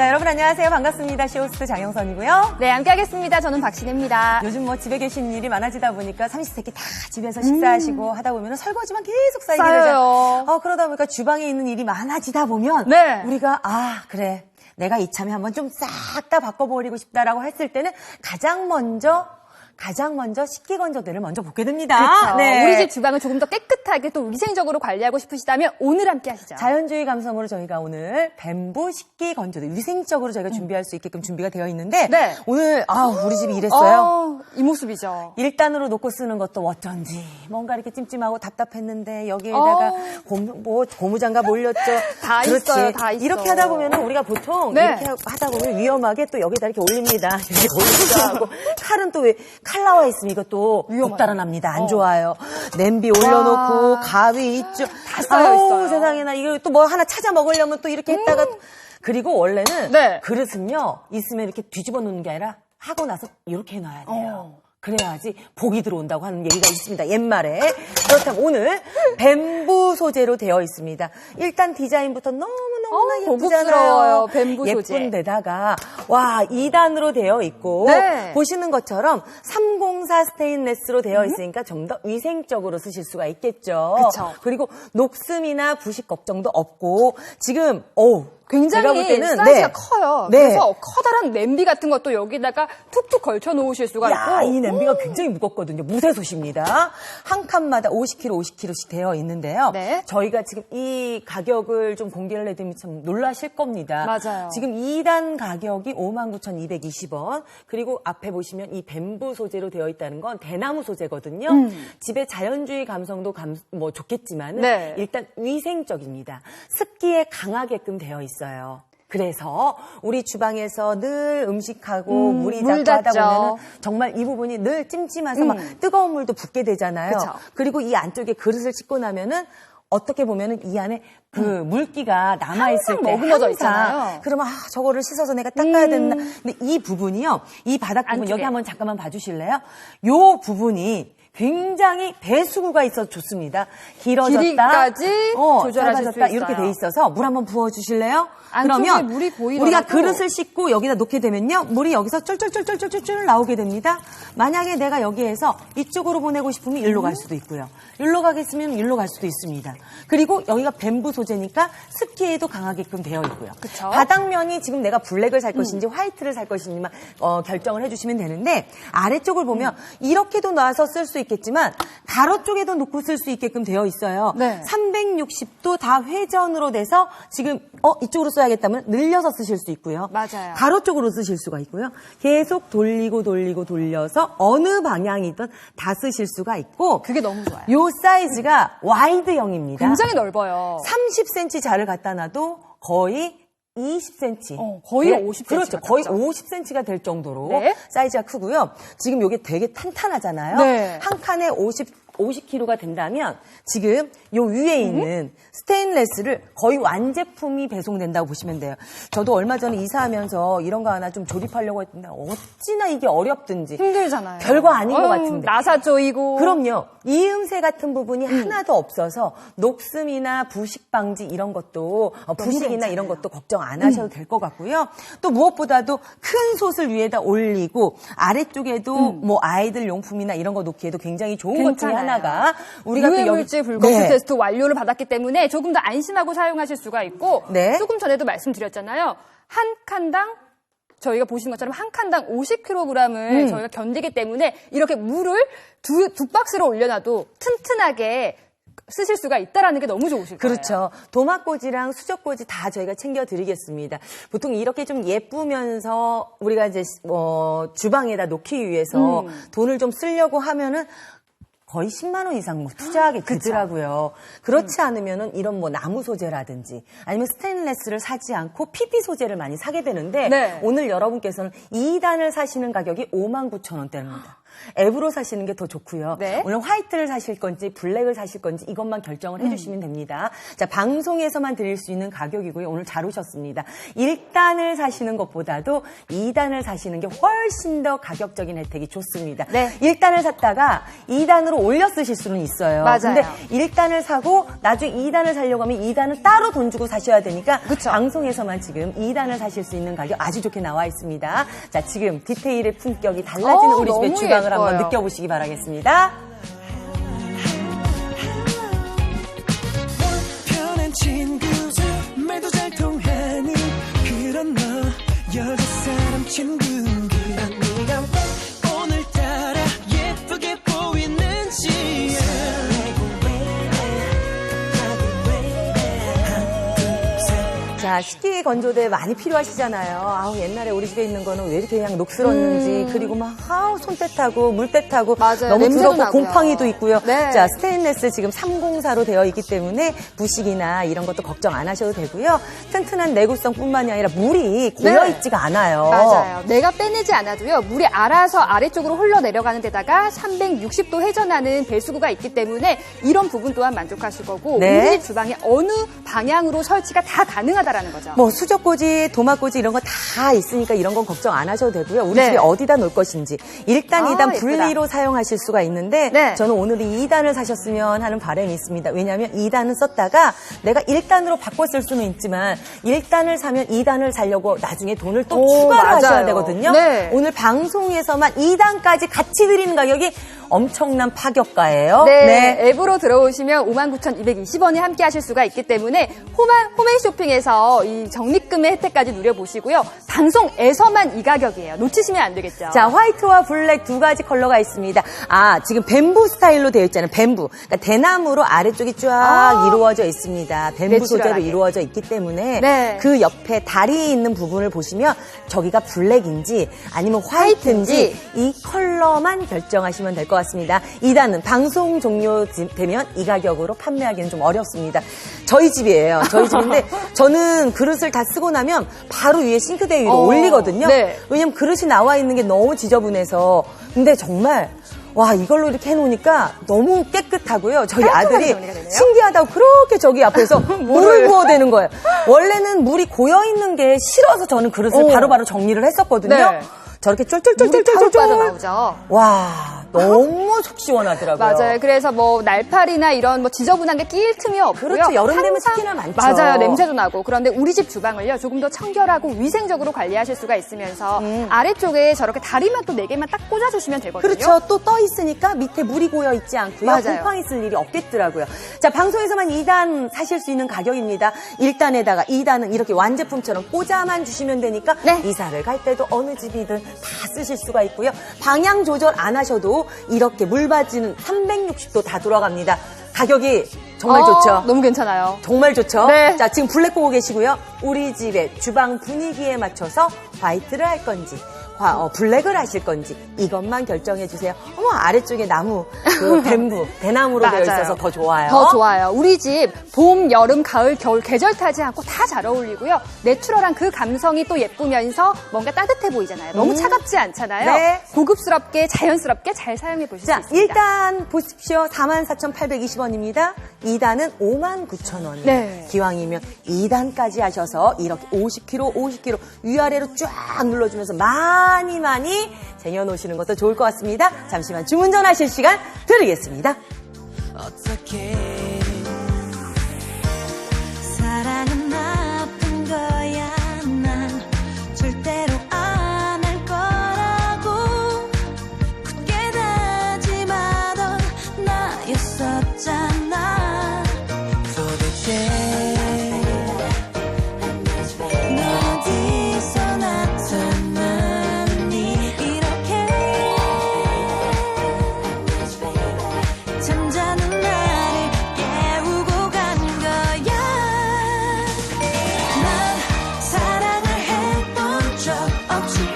자, 여러분 안녕하세요. 반갑습니다. 쇼호스트 장영선이고요. 네, 함께하겠습니다. 저는 박신혜입니다. 요즘 뭐 집에 계신 일이 많아지다 보니까 삼시세끼 다 집에서 식사하시고 하다 보면 설거지만 계속 쌓이게 음. 되잖아요. 어, 그러다 보니까 주방에 있는 일이 많아지다 보면 네. 우리가 아 그래 내가 이참에 한번 좀 싹 다 바꿔버리고 싶다라고 했을 때는 가장 먼저 가장 먼저 식기 건조대를 먼저 보게 됩니다. 그렇죠. 네. 우리 집 주방을 조금 더 깨끗하게 또 위생적으로 관리하고 싶으시다면 오늘 함께 하시죠. 자연주의 감성으로 저희가 오늘 뱀부 식기 건조대 위생적으로 저희가 준비할 수 있게끔 준비가 되어 있는데 네. 오늘 아 우리 집이 이랬어요. 어, 이 모습이죠. 1단으로 놓고 쓰는 것도 어쩐지 뭔가 이렇게 찜찜하고 답답했는데 여기에다가 어. 고무, 뭐 고무장갑 올렸죠. 다 있어요, 다 있어. 이렇게 하다 보면 우리가 보통 네. 이렇게 하다 보면 위험하게 또 여기다 이렇게 올립니다. 이렇게 올리기도 하고 칼은 또왜 칼 나와 있으면 이것도 위험하죠. 독달아납니다. 안 어. 좋아요. 냄비 올려놓고 와. 가위 있죠. 다 쌓여 있어요. 세상에나 이거 또 뭐 하나 찾아 먹으려면 또 이렇게 했다가 그리고 원래는 네. 그릇은요 있으면 이렇게 뒤집어 놓는 게 아니라 하고 나서 이렇게 해놔야 돼요. 어. 그래야지 복이 들어온다고 하는 얘기가 있습니다. 옛말에. 그렇다면 오늘 뱀부 소재로 되어 있습니다. 일단 디자인부터 너무너무나 어, 예쁘잖아요. 뱀부 소재. 예쁜데다가 와 2단으로 되어 있고 네. 보시는 것처럼 304 스테인레스로 되어 있으니까 좀 더 위생적으로 쓰실 수가 있겠죠. 그쵸. 그리고 녹습이나 부식 걱정도 없고 지금 어우 굉장히 때는 사이즈가 네. 커요. 네. 그래서 커다란 냄비 같은 것도 여기다가 툭툭 걸쳐 놓으실 수가 야, 있고. 이 냄비가 굉장히 무겁거든요. 무쇠솥입니다. 한 칸마다 50kg, 50kg씩 되어 있는데요. 네. 저희가 지금 이 가격을 좀 공개를 해드리면 참 놀라실 겁니다. 맞아요. 지금 2단 가격이 59,220원. 그리고 앞에 보시면 이 뱀부 소재로 되어 있다는 건 대나무 소재거든요. 집에 자연주의 감성도 감, 뭐 좋겠지만 은 네. 일단 위생적입니다. 습기에 강하게끔 되어 있어요. 그래서 우리 주방에서 늘 음식하고 음, 물이 물 자꾸 하다. 보면은 정말 이 부분이 늘 찜찜해서 막 음. 뜨거운 물도 붓게 되잖아요. 그쵸. 그리고 이 안쪽에 그릇을 씻고 나면은 어떻게 보면은 이 안에 그 물기가 남아 있을 때 머금어져 항상 있잖아요. 그러면 아, 저거를 씻어서 내가 닦아야 된다. 근데 이 부분이요, 이 바닥 부분 안쪽에. 여기 한번 잠깐만 봐주실래요? 요 부분이 굉장히 배수구가 있어서 좋습니다. 길어졌다, 길이까지 어, 조절하실 수 이렇게. 돼 있어서 물 한번 부어주실래요? 그러면 우리가 그릇을 씻고 여기다 놓게 되면요, 물이 여기서 쫄쫄쫄쫄쫄쫄 나오게 됩니다. 만약에 내가 여기에서 이쪽으로 보내고 싶으면 일로 갈 수도 있고요. 일로 가겠으면 일로 갈 수도 있습니다. 그리고 여기가 뱀부 소재니까 습기에도 강하게끔 되어 있고요. 그쵸. 바닥면이 지금 내가 블랙을 살 것인지 음. 화이트를 살 것인지만 어, 결정을 해주시면 되는데 아래쪽을 보면 이렇게도 놔서 쓸 수 있겠지만 가로 쪽에도 놓고 쓸 수 있게끔 되어 있어요. 네. 360도 다 회전으로 돼서 지금 어 이쪽으로 써 야겠다면 늘려서 쓰실 수 있고요. 맞아요. 가로 쪽으로 쓰실 수가 있고요. 계속 돌리고 돌리고 돌려서 어느 방향이든 다 쓰실 수가 있고 그게 너무 좋아요. 요 사이즈가 와이드형입니다. 굉장히 넓어요. 30cm 자를 갖다 놔도 거의 20cm. 어, 거의 50cm 가 그렇죠. 거의 되죠. 50cm가 될 정도로 네. 사이즈가 크고요. 지금 이게 되게 탄탄하잖아요. 네. 한 칸에 50 50kg가 된다면 지금 요 위에 있는 스테인레스를 거의 완제품이 배송된다고 보시면 돼요. 저도 얼마 전에 이사하면서 이런 거 하나 좀 조립하려고 했는데 어찌나 이게 어렵든지 힘들잖아요. 별거 아닌 것 같은데. 나사 조이고. 그럼요. 이음새 같은 부분이 음. 하나도 없어서 녹음이나 부식 방지 이런 것도 어, 부식이나. 음. 이런 것도 걱정 안 하셔도 될 것 같고요. 또 무엇보다도 큰 솥을 위에다 올리고 아래쪽에도 뭐 아이들 용품이나 이런 거 놓기에도 굉장히 좋은 것 중에 음. 괜찮아요. 하나가 우리가 또 여기- 유해물질 불검출 네. 테스트 완료를 받았기 때문에 조금 더 안심하고 사용하실 수가 있고 네. 조금 전에도 말씀드렸잖아요. 한 칸당 저희가 보시는 것처럼 한 칸당 50kg을 음. 저희가 견디기 때문에 이렇게 물을 두, 두 박스로 올려놔도 튼튼하게 쓰실 수가 있다라는 게 너무 좋으실 거예요. 그렇죠. 도마꽂이랑 수저꽂이 다 저희가 챙겨드리겠습니다. 보통 이렇게 좀 예쁘면서 우리가 이제 어, 주방에다 놓기 위해서 음. 돈을 좀 쓰려고 하면은 거의 10만 원 이상 뭐 투자하게 되더라고요. 그렇지 않으면은 이런 뭐 나무 소재라든지 아니면 스테인레스를 사지 않고 PP 소재를 많이 사게 되는데 네. 오늘 여러분께서는 2단을 사시는 가격이 5만 9천 원대입니다. 앱으로 사시는 게 더 좋고요. 네. 오늘 화이트를 사실 건지 블랙을 사실 건지 이것만 결정을 해주시면 됩니다. 자 방송에서만 드릴 수 있는 가격이고요. 오늘 잘 오셨습니다. 1단을 사시는 것보다도 2단을 사시는 게 훨씬 더 가격적인 혜택이 좋습니다. 네. 1단을 샀다가 2단으로 올려 쓰실 수는 있어요. 맞아요. 근데 1단을 사고 나중에 2단을 사려고 하면 2단을 따로 돈 주고 사셔야 되니까 그쵸. 방송에서만 지금 2단을 사실 수 있는 가격 아주 좋게 나와 있습니다. 자, 지금 디테일의 품격이 달라지는 어, 우리 집의 주방을 한번 예뻐요. 느껴보시기 바라겠습니다. 편한 친구 말도 잘 통하는 그런 너 여자 사람 친구 자, 식기 건조대 많이 필요하시잖아요. 아우, 옛날에 우리 집에 있는 거는 왜 이렇게 그냥 녹슬었는지, 그리고 막, 아우, 손때타고, 물때타고, 음. 너무 더럽고. 곰팡이도 있고요. 네. 자, 스테인레스 지금 304로 되어 있기 때문에 부식이나 이런 것도 걱정 안 하셔도 되고요. 튼튼한 내구성 뿐만이 아니라 물이 고여있지가 않아요. 네. 맞아요. 내가 빼내지 않아도요. 물이 알아서 아래쪽으로 흘러 내려가는 데다가 360도 회전하는 배수구가 있기 때문에 이런 부분 또한 만족하실 거고 네. 우리 집 주방에 어느 방향으로 설치가 다 가능하다라는 거죠. 뭐 수족고지, 도마고지 이런 거 다 있으니까 이런 건 걱정 안 하셔도 되고요. 우리 네. 집에 어디다 놓을 것인지 일단 아, 2단 예쁘다. 분리로 사용하실 수가 있는데 네. 저는 오늘 이 2단을 사셨으면 하는 바람이 있습니다. 왜냐하면 2단은 썼다가 내가 1단으로 바꿔 쓸 수는 있지만 1단을 사면 2단을 사려고 나중에 돈을 또 오, 추가를 맞아요. 하셔야 되거든요. 네. 오늘 방송에서만 2단까지 같이 드리는 가격이 엄청난 파격가예요. 네, 앱으로 들어오시면 59,220원에 함께 하실 수가 있기 때문에 홈- 홈앤 쇼핑에서 이 적립금의 혜택까지 누려보시고요. 방송에서만 이 가격이에요. 놓치시면 안 되겠죠. 자, 화이트와 블랙 두 가지 컬러가 있습니다. 아, 지금 뱀부 스타일로 되어 있잖아요. 뱀부. 그러니까 대나무로 아래쪽이 쫙 아. 이루어져 있습니다. 뱀부 소재로 내추럴하게. 이루어져 있기 때문에 네. 그 옆에 다리 있는 부분을 보시면 저기가 블랙인지 아니면 화이트인지 화이트인지. 이 컬러만 결정하시면 될 것 같 습니다. 2단은 방송 종료되면 이 가격으로 판매하기는 좀 어렵습니다. 저희 집이에요. 저희 집인데 저는 그릇을 다 쓰고 나면 바로 위에 싱크대 위로 어, 올리거든요. 네. 왜냐면 그릇이 나와 있는 게 너무 지저분해서. 근데 정말 와 이걸로 이렇게 해놓으니까 너무 깨끗하고요. 저희 아들이. 신기하다고 그렇게 저기 앞에서 물을 부어대는 거예요. 원래는 물이 고여 있는 게 싫어서 저는 그릇을 오. 바로 바로 정리를 했었거든요. 네. 저렇게 물이 바로 쫄쫄쫄쫄쫄쫄 빠져나오죠. 와 너무 속 시원하더라고요. 맞아요. 그래서 뭐 날파리나 이런 뭐 지저분한 게 끼일 틈이 없고요. 그렇죠. 여름 되면 특히나 많죠. 맞아요. 냄새도 나고. 그런데 우리 집 주방을요. 조금 더 청결하고 위생적으로 관리하실 수가 있으면서 아래쪽에 저렇게 다리만 또 네 개만 딱 꽂아주시면 되거든요. 음. 그렇죠. 또 떠 있으니까 밑에 물이 고여 있지 않고요. 맞아요. 곰팡이 쓸 일이 없겠더라고요. 자, 방송에서만 2단 사실 수 있는 가격입니다. 1단에다가 2단은 이렇게 완제품처럼 꽂아만 주시면 되니까 네. 이사를 갈 때도 어느 집이든 다 쓰실 수가 있고요. 방향 조절 안 하셔도 이렇게 물 받이는 360도 다 돌아갑니다. 가격이 정말 어, 좋죠. 너무 괜찮아요. 정말 좋죠? 네. 자, 지금 블랙 보고 계시고요. 우리 집의 주방 분위기에 맞춰서 화이트를 할 건지, 화- 어, 블랙을 하실 건지, 이것만 결정해 주세요. 어머, 아래쪽에 나무, 그 뱀부, 대나무로 되어. 있어서 더 좋아요. 더 좋아요. 우리 집 봄, 여름, 가을, 겨울 계절 타지 않고 다 잘 어울리고요. 내추럴한 그 감성이 또 예쁘면서 뭔가 따뜻해 보이잖아요. 너무 차갑지 않잖아요. 음. 네. 고급스럽게 자연스럽게 잘 사용해 보실 자, 수 있습니다. 1단 보십시오. 44,820원입니다. 2단은 59,000원. 네. 기왕이면 2단까지 하셔서 이렇게 50kg, 50kg 위아래로 쫙 눌러주면서 많이 많이 쟁여놓으시는 것도 좋을 것 같습니다. 잠시만 주문 전하실 시간 드리겠습니다. 어떻게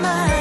없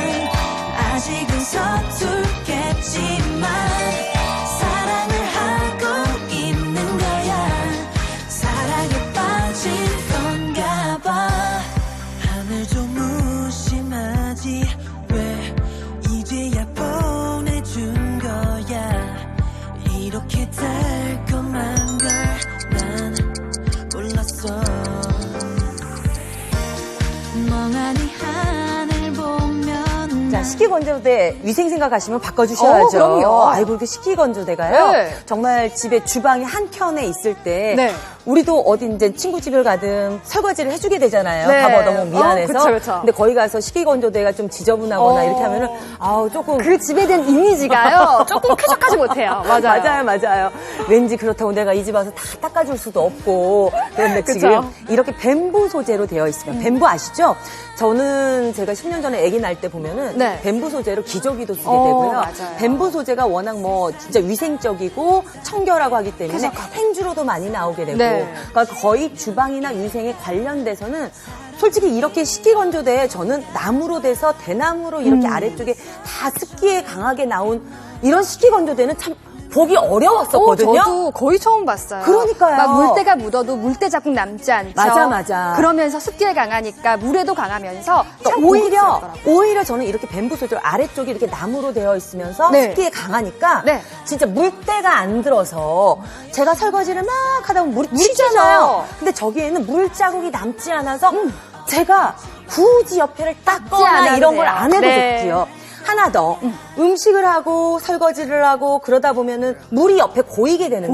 건조대 위생 생각하시면 바꿔주셔야죠. 어, 그럼요. 아이고, 그 식기 건조대가요. 네. 정말 집에 주방이 한 켠에 있을 때. 네. 우리도 어디 이제 친구 집을 가든 설거지를 해주게 되잖아요. 네. 가봐 너무 미안해서. 어, 그쵸, 그쵸. 근데 거기 가서 식기건조대가 좀 지저분하거나 어. 이렇게 하면은 아우 조금 그 집에 대한 이미지가요. 조금 쾌적하지 못해요. 맞아요. 맞아요, 맞아요. 왠지 그렇다고 내가 이 집 와서 다 닦아줄 수도 없고. 그런데. 지금 이렇게 뱀부 소재로 되어 있으면 뱀부 아시죠? 저는 제가 10년 전에 아기 날 때 보면은 네. 뱀부 소재로 기저귀도 쓰게 어, 되고요. 맞아요. 뱀부 소재가 워낙 뭐 진짜 위생적이고 청결하고 하기 때문에 쾌적하고. 행주로도 많이 나오게 되고. 네. 그러니까 거의 주방이나 위생에 관련돼서는 솔직히 이렇게 식기건조대에 저는 나무로 돼서 대나무로 이렇게 음. 아래쪽에 다 습기에 강하게 나온 이런 식기건조대는 참 보기 어, 어려웠었거든요. 저도 거의 처음 봤어요. 그러니까요. 막 물때가 묻어도 물때 자국 남지 않죠. 맞아, 맞아. 그러면서 습기에 강하니까 물에도 강하면서 참 그러니까 오히려. 오히려 저는 이렇게 뱀부 소재 아래쪽이 이렇게 나무로 되어 있으면서 네. 습기에 강하니까 네. 진짜 물때가 안 들어서 제가 설거지를 막 하다 보면 물이 튀잖아요. 근데 저기에는 물 자국이 남지 않아서 제가 굳이 옆에를 닦거나 이런 걸. 안 해도 네. 좋고요. 하나 더 음. 식을 하고 설거지를 하고 그러다 보면은 물이 옆에 고이게 되는데.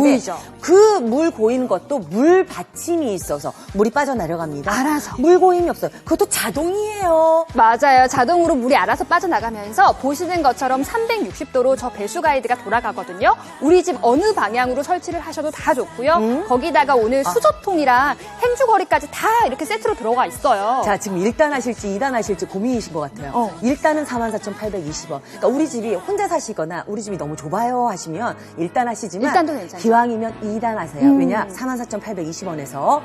그 물 고이는 것도 물 받침이 있어서 물이 빠져나려갑니다. 알아서. 물 고임이 없어요. 그것도 자동이에요. 맞아요. 자동으로 물이 알아서 빠져나가면서 보시는 것처럼 360도로 저 배수 가이드가 돌아가거든요. 우리 집 어느 방향으로 설치를 하셔도 다 좋고요. 음? 거기다가 오늘 수저통이랑 행주거리까지 다 이렇게 세트로 들어가 있어요. 자, 지금 1단 하실지 2단 하실지 고민이신 것 같아요. 어. 1단은 44,820원. 그러니까 우리 집이 혼자 사시거나 우리 집이 너무 좁아요 하시면 1단 하시지만 일단도 괜찮죠. 음. 기왕이면 2단 하세요. 왜냐? 44,820원에서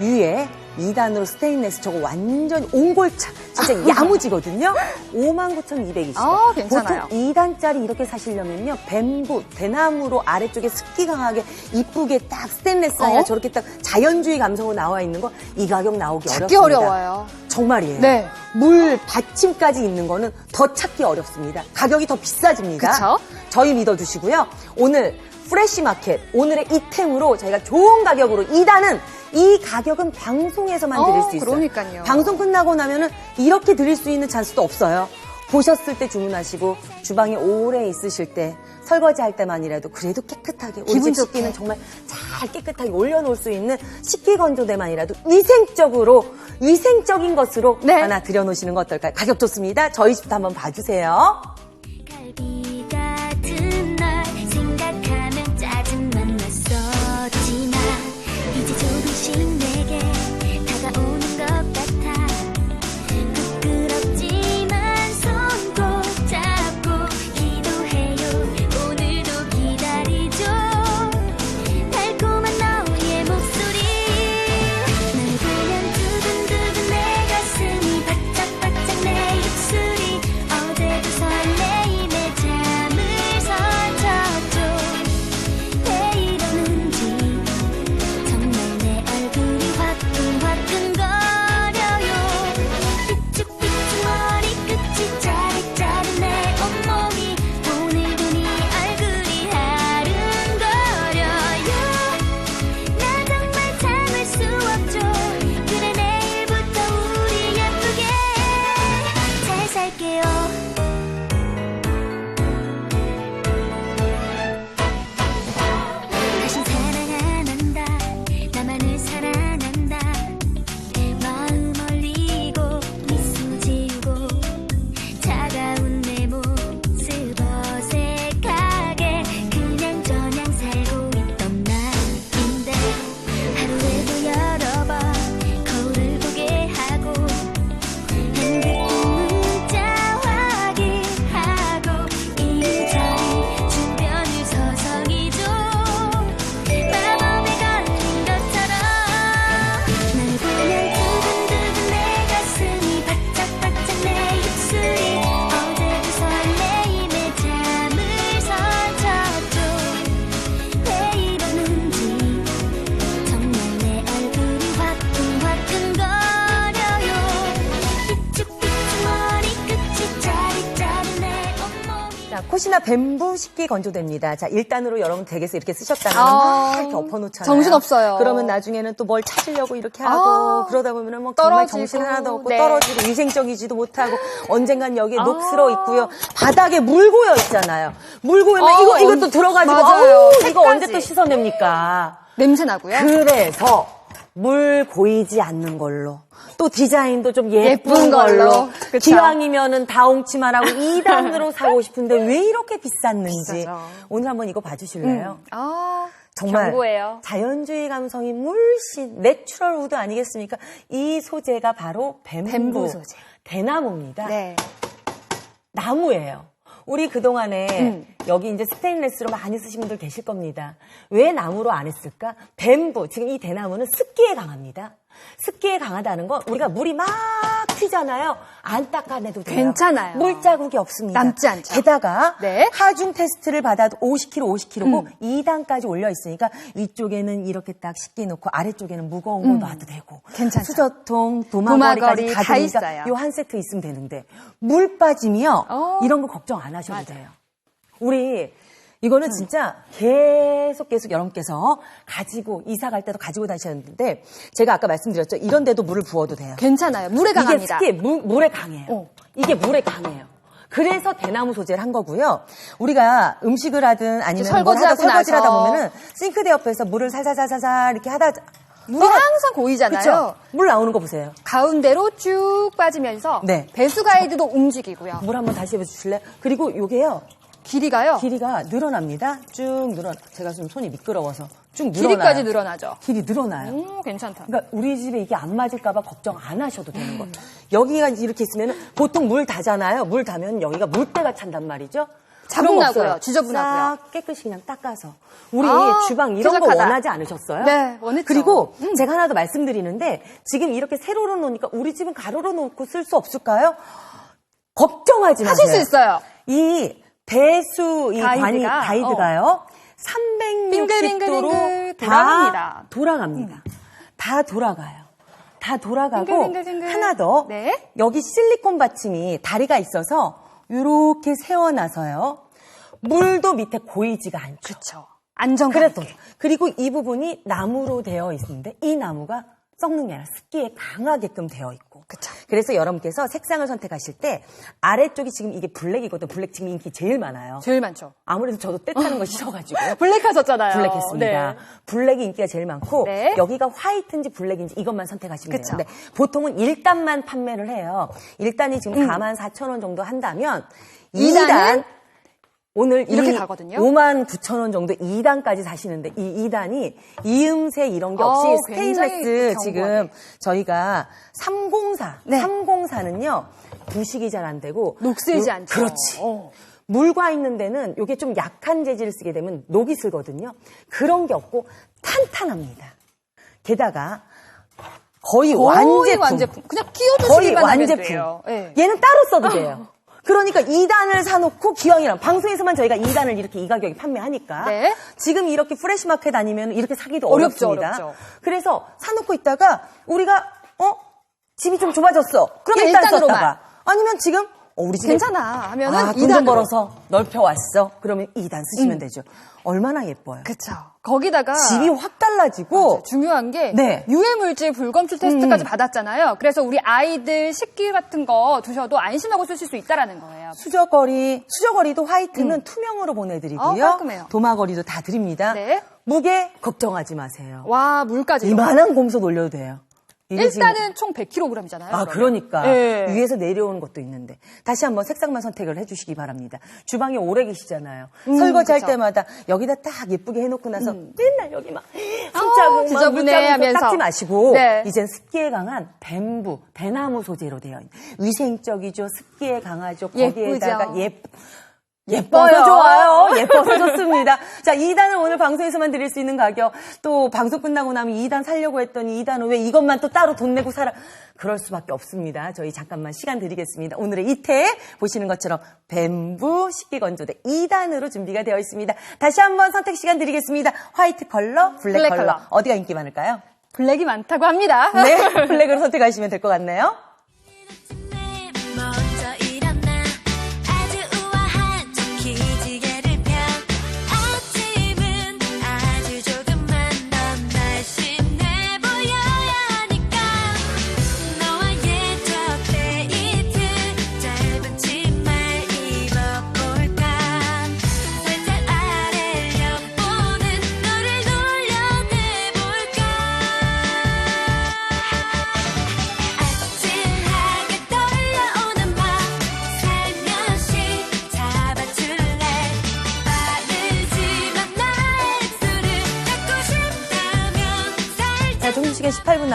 위에 2단으로 스테인레스 저거 완전 옹골차 진짜 야무지거든요. 59,220원. 아, 괜찮아요. 보통 2단짜리 이렇게 사시려면요. 뱀부, 대나무로 아래쪽에 습기 강하게 이쁘게 딱 스테인레스 아니라 어? 저렇게 딱 자연주의 감성으로 나와 있는 거 이 가격 나오기 찾기 어렵습니다. 어려워요. 정말이에요. 네. 물 받침까지 있는 거는 더 찾기 어렵습니다. 가격이 더 비싸집니다. 그쵸? 저희 믿어주시고요. 오늘 프레시 마켓 오늘의 이템으로 저희가 좋은 가격으로 2단은 이 가격은 방송에서만 드릴 어, 수 있어요. 그러니까요. 방송 끝나고 나면은 이렇게 드릴 수 있는 찬스도 없어요. 보셨을 때 주문하시고 주방에 오래 있으실 때 설거지 할 때만이라도 그래도 깨끗하게 기분. 식기는 정말 잘 깨끗하게 올려놓을 수 있는 식기 건조대만이라도 위생적으로 위생적인 것으로 네. 하나 들여놓으시는 거 어떨까요? 가격 좋습니다. 저희 집도 한번 봐주세요. 혹시나 뱀부 식기 건조됩니다. 자, 1단으로 여러분 댁에서 이렇게 쓰셨다면 아, 막 이렇게 엎어놓잖아요. 정신없어요. 그러면 나중에는 또 뭘 찾으려고 이렇게 하고 아, 그러다 보면은 뭐 정말 떨어지고, 정신 하나도 없고 네. 떨어지고 위생적이지도 못하고 언젠간 여기에 아. 녹슬어 있고요. 바닥에 물 고여 있잖아요. 물 고이면 어, 이거 이것도 언- 들어가지고 맞아요. 아우, 이거. 언제 또 씻어냅니까? 냄새 나고요. 그래서 물 고이지 않는 걸로 또 디자인도 좀 예쁜, 예쁜 걸로. 걸로. 기왕이면은 다홍치마라고 2단으로 사고 싶은데 왜 이렇게 비쌌는지 비싸죠. 오늘 한번 이거 봐주실래요? 아, 정말 경고예요. 자연주의 감성이 물씬 내추럴 우드 아니겠습니까? 이 소재가 바로 뱀부, 뱀부 소재. 대나무입니다. 네. 나무예요. 우리 그동안에 음. 여기 이제 스테인레스로 많이 쓰신 분들 계실 겁니다. 왜 나무로 안 했을까? 뱀부, 지금 이 대나무는 습기에 강합니다. 습기에 강하다는 건 우리가 물이 막 튀잖아요. 안 닦아내도 돼요. 괜찮아요. 물자국이 없습니다. 남지 않죠. 게다가 네. 하중 테스트를 받아도 50kg, 50kg고 음. 2단까지 올려 있으니까 위쪽에는 이렇게 딱 씻기 놓고 아래쪽에는 무거운 거 놔도 되고 음. 괜찮죠. 수저통, 도마거리 도마거리까지 다다 있어요. 요한 세트 있으면 되는데 물 빠짐이요. 어. 이런 거 걱정 안 하셔도 맞아요. 돼요. 우리 이거는 진짜 계속 계속 여러분께서 가지고 이사 갈 때도 가지고 다니셨는데 제가 아까 말씀드렸죠. 이런 데도 물을 부어도 돼요. 괜찮아요. 물에 이게 강합니다. 특히 물, 물에 강해요. 어. 이게 물에 강해요. 그래서 대나무 소재를 한 거고요. 우리가 음식을 하든 아니면 뭘 하다 설거지를 하다. 보면은 싱크대 옆에서 물을 살살살살살 이렇게 하다 물이 항상 고이잖아요. 그쵸? 물 나오는 거 보세요. 가운데로 쭉 빠지면서 네. 배수 가이드도 움직이고요. 물 한번 다시 해주실래요? 그리고 요게요. 길이가요. 길이가 늘어납니다. 쭉 늘어. 제가 좀 손이 미끄러워서 쭉 늘어나요. 길이까지 늘어나죠. 길이 늘어나요. 음, 괜찮다. 그러니까 우리 집에 이게 안 맞을까봐 걱정 안 하셔도 되는 거예요. 여기가 이렇게 있으면 보통 물 다잖아요. 물 다면 여기가 물때가 찬단 말이죠. 자국 그런 거 나고요. 없어요. 지저분하고요. 싹 깨끗이 그냥 닦아서. 우리 아, 주방 이런 거. 원하지 않으셨어요? 네, 원했죠. 음. 그리고 제가 하나 더 말씀드리는데 지금 이렇게 세로로 놓으니까 우리 집은 가로로 놓고 쓸 수 없을까요? 걱정하지 마세요. 하실 수 있어요. 이 배수 이 가이드가, 관이 가이드가요. 360도로 빙글빙글빙글 돌아갑니다. 음. 돌아갑니다. 다 돌아가요. 다 돌아가고 빙글빙글빙글. 하나 더 네. 여기 실리콘 받침이 다리가 있어서 이렇게 세워놔서요. 물도 밑에 고이지가 않죠. 그렇죠. 안정감 그래도. 그리고 이 부분이 나무로 되어 있는데 이 나무가 썩는 게 아니라 습기에 강하게끔 되어 있고. 그쵸. 그래서 여러분께서 색상을 선택하실 때 아래쪽이 지금 이게 블랙이거든. 블랙 지금 인기 제일 많아요. 제일 많죠. 아무래도 저도 때 타는 거 싫어가지고. 블랙 하셨잖아요. 블랙 했습니다. 네. 블랙이 인기가 제일 많고 네. 여기가 화이트인지 블랙인지 이것만 선택하시면 그쵸. 돼요. 근데 보통은 1단만 판매를 해요. 1단이 지금 음. 4만 4천 원 정도 한다면 이단은 2단 오늘 이렇게 이 가거든요. 5만 9천 원 정도 2단까지 사시는데 이 2단이 이음새 이런 게 없이 어, 스테인레스 굉장히 지금. 저희가 304 네. 304는요 부식이 잘 안 되고 녹슬지 요- 않죠. 그렇지. 어. 물과 있는 데는 이게 좀 약한 재질을 쓰게 되면 녹이 슬거든요. 그런 게 없고 탄탄합니다. 게다가 거의, 거의 완제품. 완제품. 그냥 거의 끼워두시기만 하면 완제품. 돼요. 네. 얘는 따로 써도 돼요. 그러니까 2단을 사놓고 기왕이랑 방송에서만 저희가 2단을 이렇게 이 가격에 판매하니까 네. 지금 이렇게 프레시마켓 다니면 이렇게 사기도 어렵죠, 어렵습니다. 어렵죠. 그래서 사놓고 있다가 우리가 어 집이 좀 좁아졌어. 그러면 일단 일단으로만. 썼다가 아니면 지금 어, 우리 집에 괜찮아 하면은 아, 돈 2단으로. 좀 벌어서 넓혀 왔어. 그러면 2단 쓰시면 음. 되죠. 얼마나 예뻐요. 그쵸. 거기다가 집이 확 달라지고 중요한 게 네. 유해 물질 불검출 테스트까지 음. 받았잖아요. 그래서 우리 아이들 식기 같은 거 두셔도 안심하고 쓰실 수 있다라는 거예요. 수저거리, 수저거리도 화이트는 투명으로 보내드리고요. 어, 깔끔해요. 도마거리도 다 드립니다. 네. 무게 걱정하지 마세요. 와 물까지. 이만한 곰소 올려도 돼요. 일단은 총 100kg이잖아요. 아, 그러니까. 네. 위에서 내려오는 것도 있는데. 다시 한번 색상만 선택을 해주시기 바랍니다. 주방에 오래 계시잖아요. 음, 설거지 할. 음. 때마다 여기다 딱 예쁘게 해놓고 나서 맨날 여기 막 손자국, 막 지저분해 하면서. 닦지 마시고. 네. 이젠 습기에 강한 뱀부, 대나무 소재로 되어 있는. 위생적이죠. 습기에 강하죠. 거기에다가 예쁘죠. 예 예뻐요. 좋아요. 예뻐서 좋습니다. 자, 2단은 오늘 방송에서만 드릴 수 있는 가격. 또 방송 끝나고 나면 2단 살려고 했더니 2단은 왜 이것만 또 따로 돈 내고 살아. 그럴 수밖에 없습니다. 저희 잠깐만 시간 드리겠습니다. 오늘의 이태 보시는 것처럼 뱀부 식기 건조대 2단으로 준비가 되어 있습니다. 다시 한번 선택 시간 드리겠습니다. 화이트 컬러, 블랙, 블랙 컬러. 컬러. 어디가 인기 많을까요? 블랙이 많다고 합니다. 네, 블랙으로 선택하시면 될 것 같네요.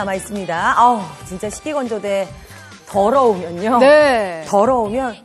남아 있습니다. 아우, 진짜 식기건조대 더러우면요. 네. 더러우면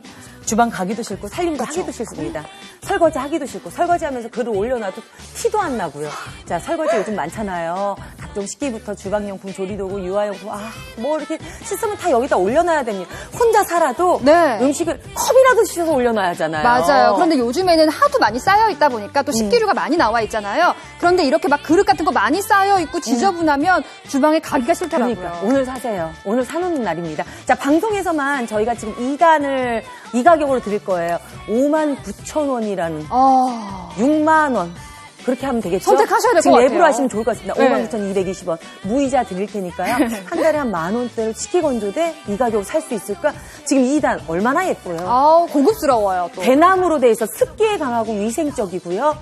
주방 가기도 싫고 살림도 하기도 싫습니다. 설거지 하기도 싫고 설거지 하면서 글을 올려놔도 티도 안 나고요. 자, 설거지 요즘 많잖아요. 각종 식기부터 주방용품, 조리도구, 유아용품, 아, 뭐 이렇게 씻으면 다 여기다 올려놔야 됩니다. 혼자 살아도 네. 음식을 컵이라도 씻어서 올려놔야 하잖아요. 맞아요. 그런데 요즘에는 하도 많이 쌓여 있다 보니까 또 식기류가 많이 나와 있잖아요. 그런데 이렇게 막 그릇 같은 거 많이 쌓여 있고 지저분하면 주방에 가기가 싫더라고요. 그러니까 오늘 사세요. 오늘 사놓는 날입니다. 자 방송에서만 저희가 지금 2단을 이 가격으로 드릴 거예요. 5만 9천 원이라는 아, 6만 원. 그렇게 하면 되겠죠? 선택하셔야 될것 지금 같아요. 앱으로 하시면 좋을 것 같습니다. 네. 5만 9,220원. 무이자 드릴 테니까요. 한 달에 한 만 원대를 식기건조대 이 가격으로 살수 있을까? 지금 2단 얼마나 예뻐요. 아우 고급스러워요 또. 대나무로 돼 있어 습기에 강하고 위생적이고요.